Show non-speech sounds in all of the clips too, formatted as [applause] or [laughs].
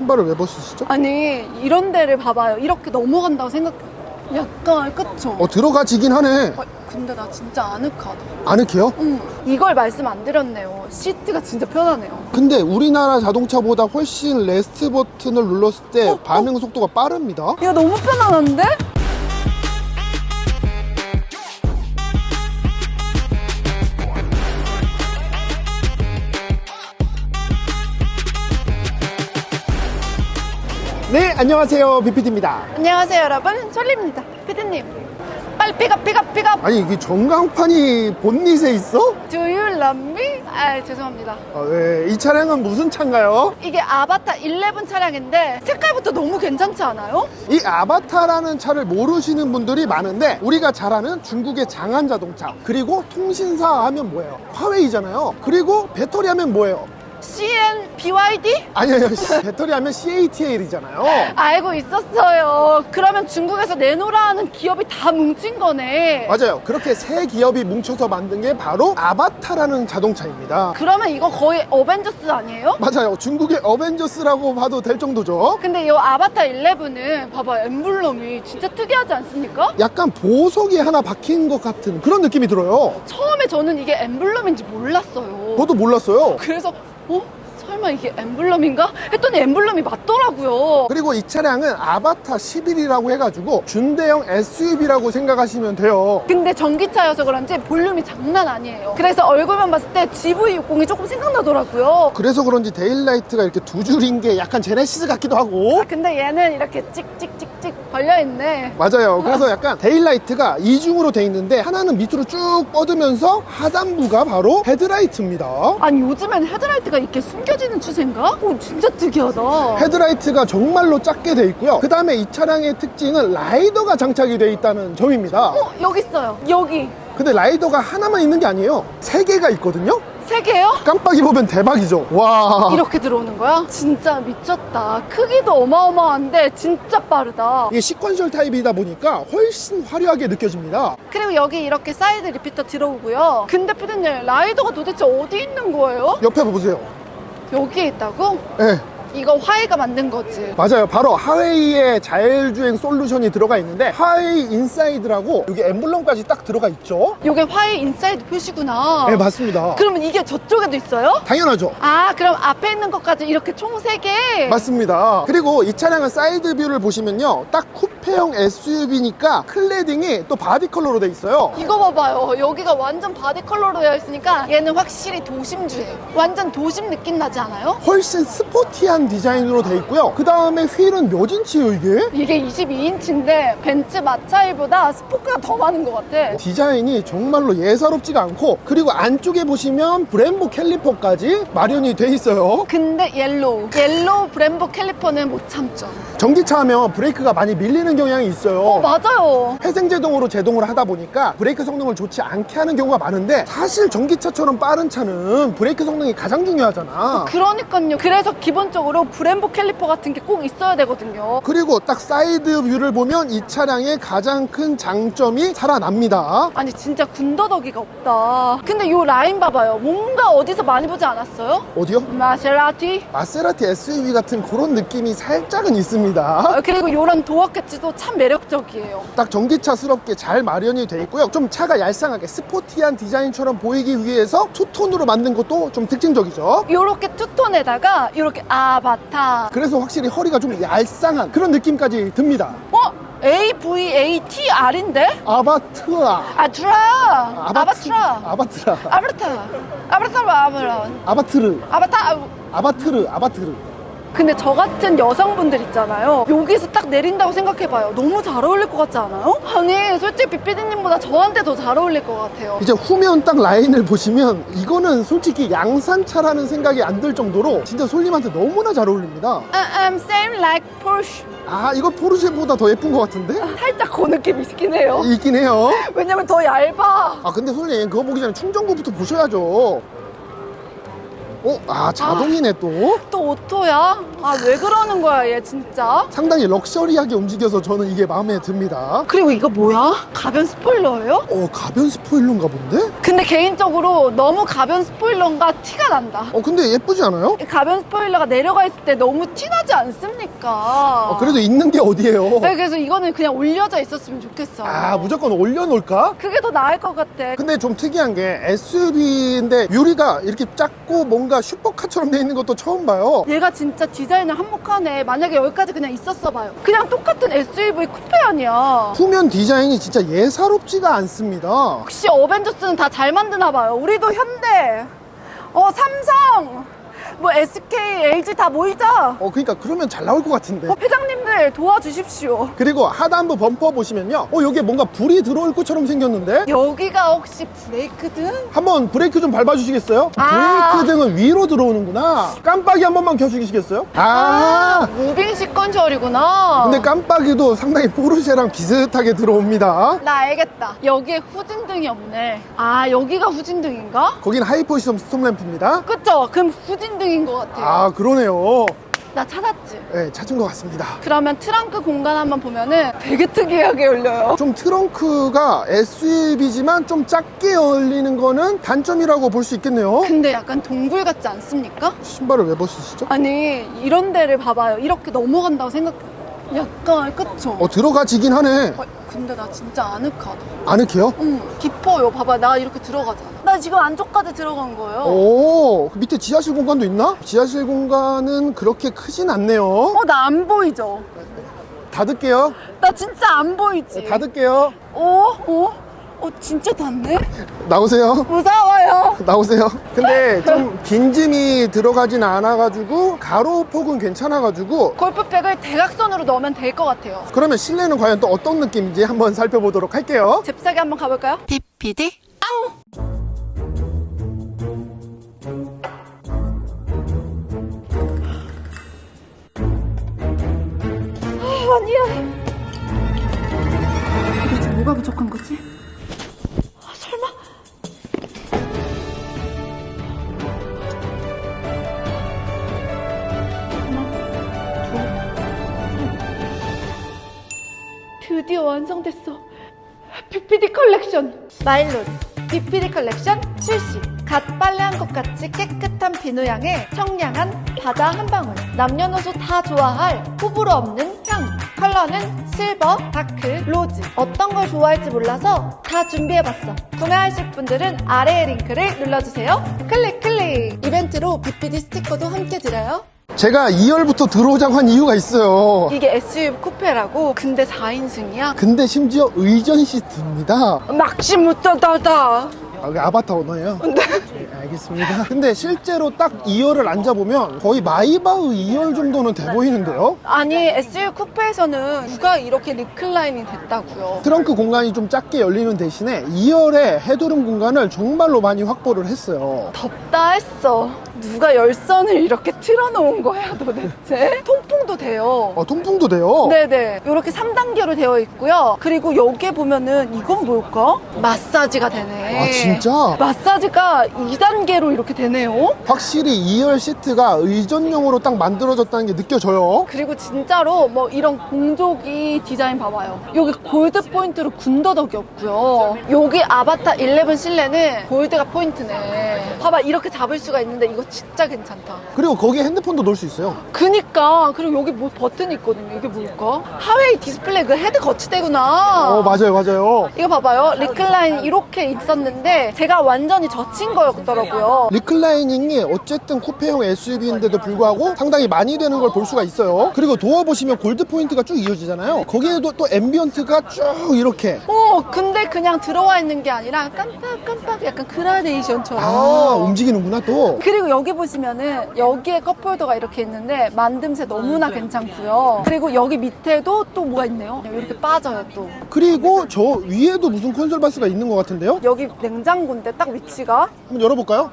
신발을 왜 벗으시죠? 아니 이런 데를 봐봐요. 이렇게 넘어간다고 생각. 약간 그쵸? 어 들어가지긴 하네 어, 근데 나 진짜 아늑하다. 아늑해요? 응. 이걸 말씀 안 드렸네요. 시트가 진짜 편하네요. 근데 우리나라 자동차보다 훨씬 레스트 버튼을 눌렀을 때 어, 어? 반응 속도가 빠릅니다 이거 너무 편안한데? 네 안녕하세요 비피디입니다 안녕하세요 여러분. 솔리입니다. 피디님. 빨리 픽업 픽업 픽업. 아니 이게 전광판이 본닛에 있어? Do you love me? 아 죄송합니다. 아, 네. 이 차량은 무슨 차인가요? 이게 아바타 11 차량인데 색깔부터 너무 괜찮지 않아요? 이 아바타라는 차를 모르시는 분들이 많은데 우리가 잘 아는 중국의 장안 자동차 그리고 통신사 하면 뭐예요? 화웨이잖아요 그리고 배터리 하면 뭐예요? CN BYD? 아니요 배터리 하면 CATL이잖아요 알고 있었어요. 그러면 중국에서 내놓으라 하는 기업이 다 뭉친 거네. 맞아요 그렇게 세 기업이 뭉쳐서 만든 게 바로 아바타라는 자동차입니다 그러면 이거 거의 어벤져스 아니에요? 맞아요 중국의 어벤져스라고 봐도 될 정도죠 근데 이 아바타 11은 봐봐요. 엠블럼이 진짜 특이하지 않습니까? 약간 보석이 하나 박힌 것 같은 그런 느낌이 들어요 처음에 저는 이게 엠블럼인지 몰랐어요. 저도 몰랐어요 그래서 어? 설마 이게 엠블럼인가? 했더니 엠블럼이 맞더라고요. 그리고 이 차량은 아바타 11이라고 해가지고 준대형 SUV라고 생각하시면 돼요. 근데 전기차여서 그런지 볼륨이 장난 아니에요. 그래서 얼굴만 봤을 때 GV60이 조금 생각나더라고요. 그래서 그런지 데일라이트가 이렇게 두 줄인 게 약간 제네시스 같기도 하고. 근데 얘는 이렇게 찍찍찍찍 걸려있네. 맞아요. [laughs] 그래서 약간 데일라이트가 이중으로 돼 있는데 하나는 밑으로 쭉 뻗으면서 하단부가 바로 헤드라이트입니다. 아니 요즘엔 헤드라이트가 이렇게 숨겨 지는 추세인가? 오 진짜 특이하다. 헤드라이트가 정말로 작게 돼 있고요. 그 다음에 이 차량의 특징은 라이더가 장착이 돼 있다는 점입니다. 어 여기 있어요. 여기 근데 라이더가 하나만 있는 게 아니에요. 세 개가 있거든요. 세 개요? 깜빡이 보면 대박이죠. 와. 이렇게 들어오는 거야? 진짜 미쳤다. 크기도 어마어마한데 진짜 빠르다. 이게 시퀀셜 타입이다 보니까 훨씬 화려하게 느껴집니다. 그리고 여기 이렇게 사이드 리피터 들어오고요. 근데 피디님 라이더가 도대체 어디 있는 거예요? 옆에 보세요. 여기에 있다고? 네, 이거 화이가 만든 거지. 맞아요. 바로 하웨이의 자율주행 솔루션이 들어가 있는데 하웨이 인사이드라고 여기 엠블럼까지 딱 들어가 있죠. 이게 화이 인사이드 표시구나. 네, 맞습니다. 그러면 이게 저쪽에도 있어요? 당연하죠. 아, 그럼 앞에 있는 것까지 이렇게 총 3개? 맞습니다. 그리고 이 차량은 사이드 뷰를 보시면요. 딱 쿠페형 SUV니까 클레딩이 또 바디 컬러로 돼 있어요. 이거 봐봐요. 여기가 완전 바디 컬러로 되어 있으니까 얘는 확실히 도심주예요. 완전 도심 느낌 나지 않아요? 훨씬 스포티한 디자인으로 돼 있고요. 그 다음에 휠은 몇 인치예요, 이게? 이게 22인치인데 벤츠 마차일보다 스포크가 더 많은 것 같아. 디자인이 정말로 예사롭지가 않고 그리고 안쪽에 보시면 브렘보 캘리퍼까지 마련이 돼 있어요. 근데 옐로우. 옐로우 브em보 캘리퍼는 못 참죠. 전기차 하면 브레이크가 많이 밀리는 경향이 있어요. 어, 맞아요. 회생제동으로 제동을 하다 보니까 브레이크 성능을 좋지 않게 하는 경우가 많은데 사실 전기차처럼 빠른 차는 브레이크 성능이 가장 중요하잖아. 그러니까요. 그래서 기본적으로 브em보 캘리퍼 같은 게 꼭 있어야 되거든요. 그리고 딱 사이드 뷰를 보면 이 차량의 가장 큰 장점이 살아납니다. 아니 진짜 군더더기가 없다. 근데 요 라인 봐봐요. 뭔가 어디서 많이 보지 않았어요? 어디요? 마세라티? 마세라티 SUV 같은 그런 느낌이 살짝은 있습니다. 어, 그리고 요런 도어 캐치도 참 매력적이에요. 딱 전기차스럽게 잘 마련이 돼 있고요. 좀 차가 얄쌍하게 스포티한 디자인처럼 보이기 위해서 투톤으로 만든 것도 좀 특징적이죠. 요렇게 투톤에다가 요렇게 아 바타. 그래서 확실히 허리가 좀 얄쌍한 그런 느낌까지 듭니다. 어? AVATR인데? 아바트라. 아트라. 아바트라. 아바트라. 아바타. 아바타. 아바트르. 아바타. 아바트르. 아바트르. 근데 저 같은 여성분들 있잖아요. 여기서 딱 내린다고 생각해봐요. 너무 잘 어울릴 것 같지 않아요? 아니, 솔직히 빅피디님보다 저한테 더 잘 어울릴 것 같아요. 이제 후면 딱 라인을 보시면 이거는 솔직히 양산차라는 생각이 안 들 정도로 진짜 솔님한테 너무나 잘 어울립니다. I- I'm same like Porsche. 아 이거 포르쉐보다 더 예쁜 것 같은데? 살짝 그 느낌 있긴 해요. 있긴 해요. 왜냐면 더 얇아. 아 근데 솔님 그거 보기 전에 충전구부터 보셔야죠. 어? 아 자동이네 또 또 오토야? 아 왜 그러는 거야 얘 진짜? 상당히 럭셔리하게 움직여서 저는 이게 마음에 듭니다 그리고 이거 뭐야? 가변 스포일러예요? 어 가변 스포일러인가 본데? 근데 개인적으로 너무 가변 스포일러인가 티가 난다. 어 근데 예쁘지 않아요? 이 가변 스포일러가 내려가 있을 때 너무 티나지 않습니까? 어, 그래도 있는 게 어디예요 네, 그래서 이거는 그냥 올려져 있었으면 좋겠어. 아 무조건 올려놓을까? 그게 더 나을 것 같아. 근데 좀 특이한 게 SUV인데 유리가 이렇게 작고 뭔가 슈퍼카처럼 돼 있는 것도 처음 봐요 얘가 진짜 디자인을 한몫하네. 만약에 여기까지 그냥 있었어 봐요. 그냥 똑같은 SUV 쿠페 아니야. 후면 디자인이 진짜 예사롭지가 않습니다 혹시 어벤져스는 다 잘 만드나 봐요. 우리도 현대, 어 삼성, 뭐 SK, LG 다 모이자. 어 그러니까 그러면 잘 나올 것 같은데 어, 회장님들 도와주십시오. 그리고 하단부 범퍼 보시면요 어 여기에 뭔가 불이 들어올 것처럼 생겼는데 여기가 혹시 브레이크 등? 한번 브레이크 좀 밟아주시겠어요? 아. 브레이크 등은 위로 들어오는구나 깜빡이 한 번만 켜주시겠어요? 아, 무빙 시컨셜이구나. 근데 깜빡이도 상당히 포르쉐랑 비슷하게 들어옵니다 나 알겠다. 여기에 후진등이 없네. 아, 여기가 후진등인가? 거긴 하이포시점 스톱 램프입니다 그쵸? 그럼 후진등 인 것 같아요. 아 그러네요 나 찾았지? 네 찾은 것 같습니다 그러면 트렁크 공간 한번 보면은 되게 특이하게 열려요. 좀 트렁크가 SUV지만 좀 작게 열리는 거는 단점이라고 볼 수 있겠네요 근데 약간 동굴 같지 않습니까? 신발을 왜 벗으시죠? 아니, 이런 데를 봐봐요. 이렇게 넘어간다고 생각, 약간, 그쵸? 어 들어가지긴 하네 어, 근데 나 진짜 아늑하다. 아늑해요? 응, 깊어요. 봐봐. 나 이렇게 들어가잖아. 나 지금 안쪽까지 들어간 거예요. 오, 그 밑에 지하실 공간도 있나? 지하실 공간은 그렇게 크진 않네요. 어, 나안 보이죠? 닫을게요. 나 진짜 안 보이지? 닫을게요. 어? 어? 어, 진짜 닿네? 나오세요. 무서워요. 나오세요. 근데 좀 빈짐이 들어가진 않아가지고 가로폭은 괜찮아가지고 골프백을 대각선으로 넣으면 될 것 같아요. 그러면 실내는 과연 또 어떤 느낌인지 한번 살펴보도록 할게요. 잽싸게 한번 가볼까요? PPD? 앙! 아, 아니야. 도대체 뭐가 부족한 거지? 드디어 완성됐어. BPD 컬렉션. 마일론 BPD 컬렉션 출시. 갓 빨래한 것 같이 깨끗한 비누향에 청량한 바다 한 방울. 남녀노소 다 좋아할 호불호 없는 향. 컬러는 실버, 다크, 로즈. 어떤 걸 좋아할지 몰라서 다 준비해봤어. 구매하실 분들은 아래의 링크를 눌러주세요. 클릭 클릭. 이벤트로 BPD 스티커도 함께 드려요. 제가 2열부터 들어오자고 한 이유가 있어요. 이게 SUV 쿠페라고 근데 4인승이야. 근데 심지어 의전 시트입니다. 막시무떠다다. 아, 여기 아바타 오너예요? 네. 알겠습니다. 근데 실제로 딱 2열을 앉아보면 거의 마이바흐 2열 정도는 돼 보이는데요? 아니 SUV 쿠페에서는 누가 이렇게 리클라이닝 됐다고요? 트렁크 공간이 좀 작게 열리는 대신에 2열에 헤드룸 공간을 정말로 많이 확보를 했어요. 덥다 했어. 누가 열선을 이렇게 틀어놓은 거야 도대체? [laughs] 통풍도 돼요. 어, 통풍도 돼요. 네네. 이렇게 3단계로 되어 있고요. 그리고 여기에 보면은 이건 뭘까? 마사지가 되네. 아, 진짜? 마사지가 2단계로 이렇게 되네요. 확실히 2열 시트가 의전용으로 딱 만들어졌다는 게 느껴져요. 그리고 진짜로 뭐 이런 공조기 디자인 봐봐요. 여기 골드 포인트로 군더더기 없고요. 여기 아바타 11 실내는 골드가 포인트네. 봐봐 이렇게 잡을 수가 있는데 이거 진짜 괜찮다. 그리고 거기에 핸드폰도 넣을 수 있어요. 그니까 그리고 여기 뭐 버튼이 있거든요. 이게 뭘까? 하웨이 디스플레이 그 헤드 거치대구나. 어, 맞아요, 맞아요. 이거 봐봐요. 리클라인 이렇게 있었는데 제가 완전히 젖힌 거였더라고요. 리클라이닝이 어쨌든 쿠페형 SUV인데도 불구하고 상당히 많이 되는 걸 볼 수가 있어요. 그리고 도어 보시면 골드 포인트가 쭉 이어지잖아요. 거기에도 또 앰비언트가 쭉 이렇게. 어, 근데 그냥 들어와 있는 게 아니라 깜빡깜빡 약간 그라데이션처럼. 아, 움직이는구나 또. 그리고 여기 보시면은 여기에 컵홀더가 이렇게 있는데 만듦새 너무나 괜찮고요. 그리고 여기 밑에도 또 뭐가 있네요. 이렇게 빠져요 또. 그리고 저 위에도 무슨 콘솔 바스가 있는 것 같은데요? 여기 냉장고인데 딱 위치가 한번 열어볼까요?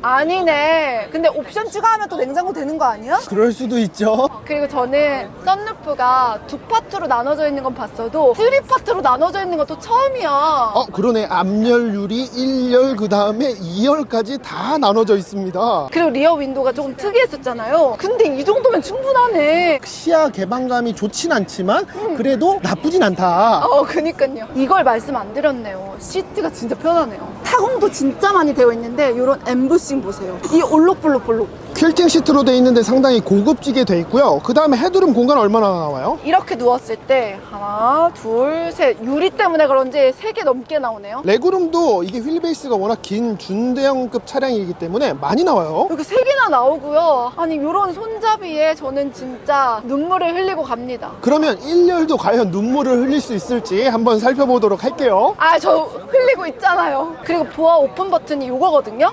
아니네. 근데 옵션 추가하면 또 냉장고 되는 거 아니야? 그럴 수도 있죠. 그리고 저는 썬루프가 두 파트로 나눠져 있는 건 봤어도 쓰리 파트로 나눠져 있는 것도 처음이야. 어, 그러네. 앞열 유리 1열, 그 다음에 2열까지 다 나눠져 있습니다. 그리고 리어 윈도우가 조금 특이했었잖아요. 근데 이 정도면 충분하네. 시야 개방감이 좋진 않지만, 그래도 나쁘진 않다. 어, 그니까요. 이걸 말씀 안 드렸네요. 시트가 진짜 편하네요. 타공도 진짜 많이 되어 있는데 이런 엠보싱 보세요. 이 올록볼록볼록. 퀼팅 시트로 돼 있는데 상당히 고급지게 돼 있고요. 그 다음에 헤드룸 공간 얼마나 나와요? 이렇게 누웠을 때 하나, 둘, 셋. 유리 때문에 그런지 세 개 넘게 나오네요. 레그룸도 이게 휠베이스가 워낙 긴 준대형급 차량이기 때문에 많이 나와요. 이렇게 세 개나 나오고요. 아니 이런 손잡이에 저는 진짜 눈물을 흘리고 갑니다. 그러면 1열도 과연 눈물을 흘릴 수 있을지 한번 살펴보도록 할게요. 아 저 흘리고 있잖아요. 그리고 보아 오픈 버튼이 이거거든요.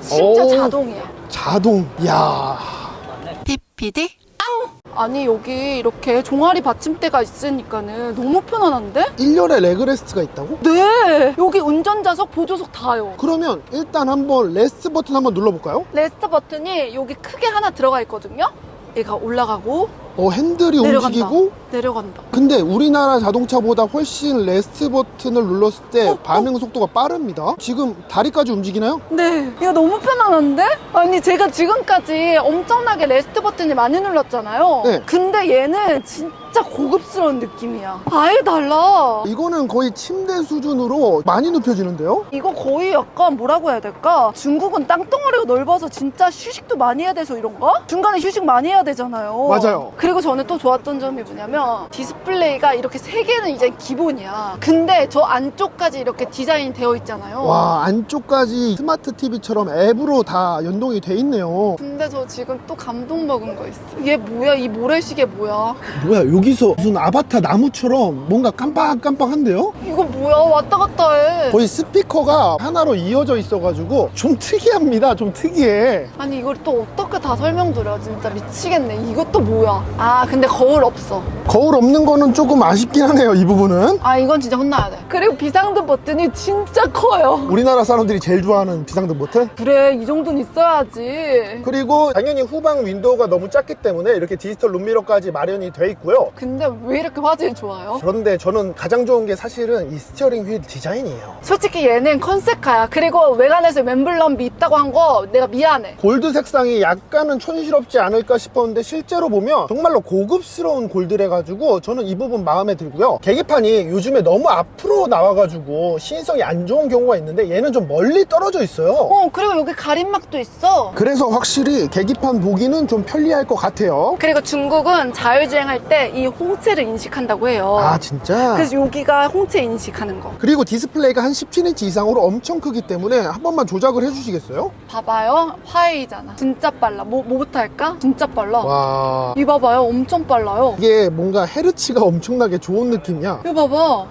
진짜 오. 자동이야. 자동. 이야. PPD 아니 여기 이렇게 종아리 받침대가 있으니까는 너무 편안한데? 1열에 레그레스트가 있다고? 네 여기 운전자석 보조석 다요 그러면 일단 한번 레스트 버튼 한번 눌러볼까요? 레스트 버튼이 여기 크게 하나 들어가 있거든요 얘가 올라가고 어, 핸들이 내려간다 움직이고 내려간다 근데 우리나라 자동차보다 훨씬 레스트 버튼을 눌렀을 때 어, 반응 속도가 빠릅니다. 지금 다리까지 움직이나요? 네 이거 너무 편안한데? 아니 제가 지금까지 엄청나게 레스트 버튼을 많이 눌렀잖아요 네. 근데 얘는 진짜 고급스러운 느낌이야 아예 달라 이거는 거의 침대 수준으로 많이 눕혀지는데요? 이거 거의 약간 뭐라고 해야 될까? 중국은 땅덩어리가 넓어서 진짜 휴식도 많이 해야 돼서 이런가? 중간에 휴식 많이 해야 되잖아요. 맞아요. 그리고 저는 또 좋았던 점이 뭐냐면 디스플레이가 이렇게 세 개는 이제 기본이야. 근데 저 안쪽까지 이렇게 디자인 되어 있잖아요. 와 안쪽까지 스마트 TV처럼 앱으로 다 연동이 돼 있네요. 근데 저 지금 또 감동 먹은 거 있어. 얘 뭐야? 이 모래시계 뭐야? 뭐야 여기서 무슨 아바타 나무처럼 뭔가 깜빡깜빡한데요? 이거 뭐야? 왔다 갔다 해. 거의 스피커가 하나로 이어져 있어가지고 좀 특이합니다. 좀 특이해. 아니 이걸 또 어떻게 다 설명드려? 진짜 미치겠네. 이것도 뭐야? 아 근데 거울 없어. 거울 없는 거는 조금 아쉽긴 하네요. 이 부분은. 아 이건 진짜 혼나야 돼. 그리고 비상등 버튼이 진짜 커요. 우리나라 사람들이 제일 좋아하는 비상등 버튼? 그래 이 정도는 있어야지. 그리고 당연히 후방 윈도우가 너무 작기 때문에 이렇게 디지털 룸미러까지 마련이 돼 있고요. 근데 왜 이렇게 화질이 좋아요? 그런데 저는 가장 좋은 게 사실은 이 스티어링 휠 디자인이에요. 솔직히 얘는 컨셉카야. 그리고 외관에서 웸블럼 밉다고 한 거 내가 미안해. 골드 색상이 약간은 촌스럽지 않을까 싶었는데 실제로 보면 정말 로 고급스러운 골드래 가지고 저는 이 부분 마음에 들고요. 계기판이 요즘에 너무 앞으로 나와가지고 시인성이 안 좋은 경우가 있는데 얘는 좀 멀리 떨어져 있어요. 어 그리고 여기 가림막도 있어. 그래서 확실히 계기판 보기는 좀 편리할 것 같아요. 그리고 중국은 자율주행할 때 이 홍채를 인식한다고 해요. 아 진짜? 그래서 여기가 홍채 인식하는 거. 그리고 디스플레이가 한 17인치 이상으로 엄청 크기 때문에 한 번만 조작을 해주시겠어요? 봐봐요. 화웨이잖아. 진짜 빨라. 뭐, 뭐부터 할까? 진짜 빨라. 와 이 봐봐요. 엄청 빨라요. 이게 뭔가 헤르츠가 엄청나게 좋은 느낌이야. 이거 봐봐.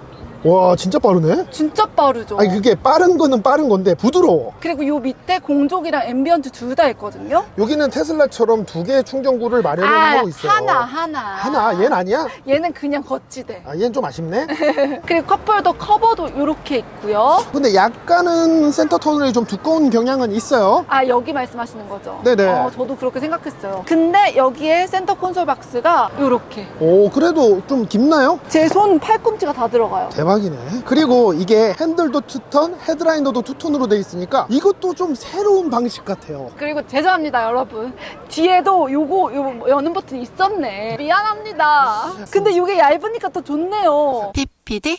와 진짜 빠르네. 진짜 빠르죠. 아니 그게 빠른 거는 빠른 건데 부드러워. 그리고 요 밑에 공족이랑 앰비언트 둘 다 있거든요. 여기는 테슬라처럼 두 개의 충전구를 마련을 하고 있어요. 아, 하나, 하나. 하나 얘는 아니야? 얘는 그냥 거치대. 아 얘는 좀 아쉽네. [laughs] 그리고 컵홀더 커버도 이렇게 있고요. 근데 약간은 센터 터널이 좀 두꺼운 경향은 있어요. 아 여기 말씀하시는 거죠? 네네. 어, 저도 그렇게 생각했어요. 근데 여기에 센터 콘솔 박스가 이렇게 오 그래도 좀 깊나요? 제 손 팔꿈치가 다 들어가요. 대박 이네. 그리고 이게 핸들도 투턴, 헤드라이너도 투톤으로 돼 있으니까 이것도 좀 새로운 방식 같아요. 그리고 죄송합니다 여러분. 뒤에도 요거 요 여는 버튼 있었네. 미안합니다. 근데 이게 얇으니까 더 좋네요. PPD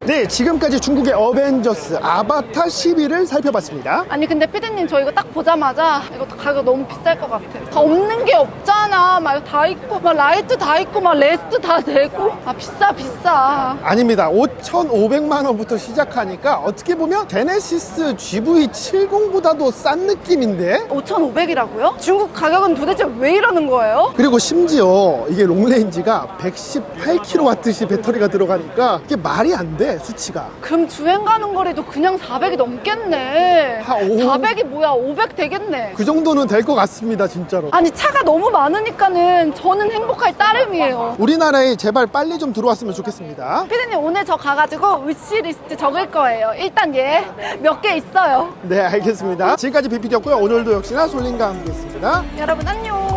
네, 지금까지 중국의 어벤져스 아바타 12를 살펴봤습니다. 아니 근데 피디님 저 이거 딱 보자마자 이거 가격 너무 비쌀 것 같아 다 없는 게 없잖아 막 이거 다 있고 막 라이트 다 있고 막 레스트 다 되고 아 비싸 비싸 아닙니다. 5,500만 원부터 시작하니까 어떻게 보면 제네시스 GV70보다도 싼 느낌인데? 5,500이라고요? 중국 가격은 도대체 왜 이러는 거예요? 그리고 심지어 이게 롱레인지가 118kWh 배터리가 들어가니까 이게 말이 안 돼 수치가 그럼 주행 가는 거리도 그냥 400이 넘겠네. 하, 오. 400이 뭐야? 500 되겠네. 그 정도는 될 것 같습니다 진짜로 아니 차가 너무 많 으니까는 저는 행복할 따름이에요. 우리나라에 제발 빨리 좀 들어왔으면 좋겠습니다 피디님 오늘 저 가가지고 위시리스트 적을 거예요. 일단 얘 몇 개 있어요. 네 알겠습니다 지금까지 비피디였고요 오늘도 역시나 솔린과 함께했습니다 여러분 안녕.